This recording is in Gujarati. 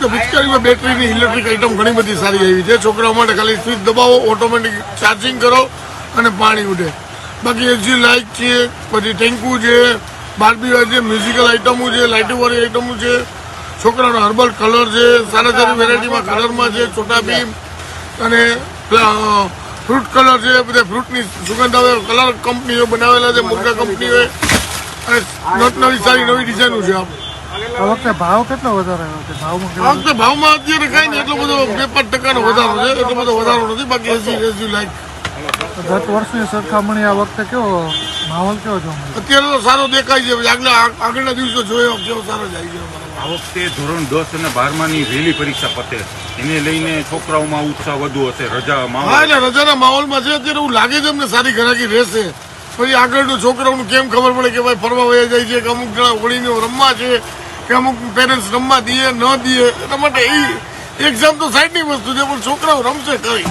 વખતે પિચકારીમાં બેટરીની ઇલેક્ટ્રિક આઇટમ ઘણી બધી સારી આવી છે. છોકરાઓ માટે ખાલી સ્વિચ દબાવો ઓટોમેટિક ચાર્જિંગ કરો અને પાણી ઉડે. બાકી એસજી લાઇટ છે, પછી ટેન્કુ છે બારબી છે મ્યુઝિકલ આઇટમો છે લાઇટોવાળી આઇટમો છે, છોકરાનો હર્બલ કલર છે, સારા સારી વેરાયટીમાં કલરમાં છે, છોટા ભીમ અને ફ્રૂટ કલર છે, બધા ફ્રૂટની સુગંધ આવે કલર કંપનીઓ બનાવેલા છે મોટા કંપનીઓએ અને નવી સારી નવી ડિઝાઇનો છે આપ આ વખતે ભાવ કેટલો વધારે ભાવમાં આ વખતે ભાવમાં અત્યારે કઈ નહીં એટલો બધો બે પાંચ ટકાનો વધારો છે એટલો બધો વધારો નથી બાકી એસી એસી લાઈક. ગત વર્ષની સરખામણી આ વખતે કેવો માહોલ કેવો જોવા અત્યારે તો સારો દેખાય છે આગલા આગળના દિવસો જોયો કેવો સારો જાય છે. આ વખતે ધોરણ દસ અને બારમાની વહેલી પરીક્ષા પતે. એને લઈને છોકરાઓમાં ઉત્સાહ વધુ હશે રજા હા માહોલ એટલે રજાના માહોલમાં છે અત્યારે એવું લાગે છે અમને સારી ઘરાકી રહેશે. પછી આગળનું છોકરાઓનું કેમ ખબર પડે કે ભાઈ ફરવા વયા જાય છે કે અમુક જણા હોળીનું રમવા છે. કે અમુક પેરેન્ટ્સ રમવા દઈએ, ન દઈએ એટલા માટે એ એક્ઝામ તો સાઈડની વસ્તુ છે, પણ છોકરાઓ રમશે ખરી